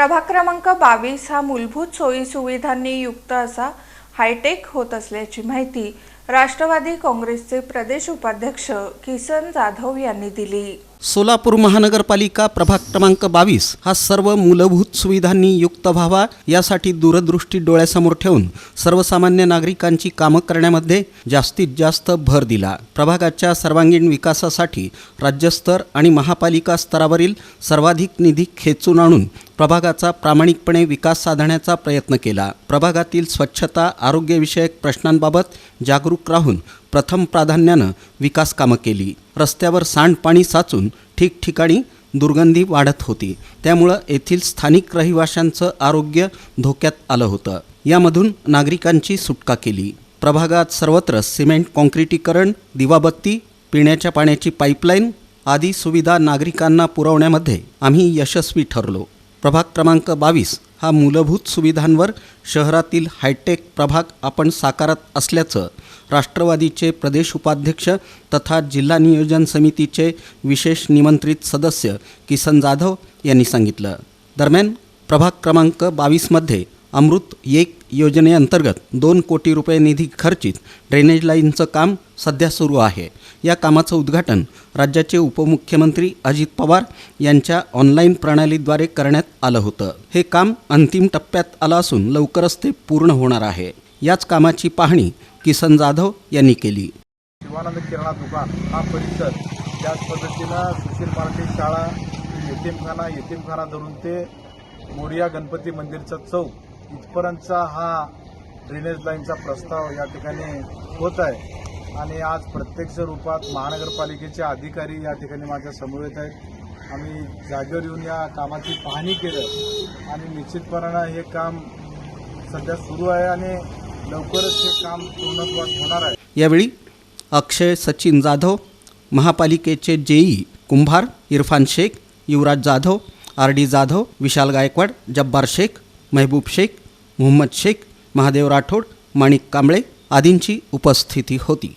प्रभाग क्रमांक बावीस हा मूलभूत सोयी सुविधांनी युक्त असा हायटेक होत असल्याची माहिती राष्ट्रवादी काँग्रेसचे प्रदेश उपाध्यक्ष किसन जाधव यांनी दिली. सोलापूर महानगरपालिका प्रभाग क्रमांक बावीस हा सर्व मूलभूत सुविधांनी युक्त व्हावा यासाठी दूरदृष्टी डोळ्यासमोर ठेवून सर्वसामान्य नागरिकांची कामं करण्यामध्ये जास्तीत जास्त भर दिला. प्रभागाच्या सर्वांगीण विकासासाठी राज्यस्तर आणि महापालिका स्तरावरील सर्वाधिक निधी खेचून आणून प्रभागाचा प्रामाणिकपणे विकास साधण्याचा प्रयत्न केला. प्रभागातील स्वच्छता आरोग्यविषयक प्रश्नांबाबत जागरूक राहून प्रथम प्राधान्यानं विकास कामं केली. रस्त्यावर सांडपाणी साचून ठिकठिकाणी दुर्गंधी वाढत होती. त्यामुळं येथील स्थानिक रहिवाशांचं आरोग्य धोक्यात आलं होतं. यामधून नागरिकांची सुटका केली. प्रभागात सर्वत्र सिमेंट कॉन्क्रिटीकरण दिवाबत्ती पिण्याच्या पाण्याची पाईपलाईन आदी सुविधा नागरिकांना पुरवण्यामध्ये आम्ही यशस्वी ठरलो. प्रभाग क्रमांक बावीस हा मूलभूत सुविधांवर शहरातील हायटेक प्रभाग आपण साकारत असल्याचं राष्ट्रवादीचे प्रदेश उपाध्यक्ष तथा जिल्हा नियोजन समितीचे विशेष निमंत्रित सदस्य किसन जाधव यांनी सांगितलं. दरम्यान प्रभाग क्रमांक बावीसमध्ये अमृत एक योजनेअंतर्गत दोन कोटी रुपये निधी खर्चित ड्रेनेज लाईनचं काम सध्या सुरू आहे. या कामाचं उद्घाटन राज्याचे उपमुख्यमंत्री अजित पवार यांच्या ऑनलाईन प्रणालीद्वारे करण्यात आलं होतं. हे काम अंतिम टप्प्यात आलं असून लवकरच ते पूर्ण होणार आहे. याच कामाची पाहणी किसन जाधव यांनी केली. शिवानंद किराणा दुकान हा परिसर त्याच पद्धतीनं सुशील मार्केट शाळा यतीमखाना यतीमखाना धरून ते मोरिया गणपती मंदिरचा चौक इथपर्यंतचा हा ड्रेनेज लाईनचा प्रस्ताव या ठिकाणी होत आहे. आणि आज प्रत्यक्ष रूपात महानगरपालिकेचे अधिकारी या ठिकाणी माझ्या येत आहेत. आम्ही जागेवर येऊन या कामाची पाहणी केलं आणि निश्चितपणानं हे काम सध्या सुरू आहे आणि लवकरच हे काम पूर्णत्वास होणार आहे. यावेळी अक्षय सचिन जाधव महापालिकेचे JE Kumbhar Irfan Shaikh Yuvraj Jadhav R D Jadhav Vishal Gaikwad Jabbar Shaikh Mehboob Shaikh Mohammed Shaikh Mahadev Rathod माणिक कांबळे आदींची उपस्थिती होती.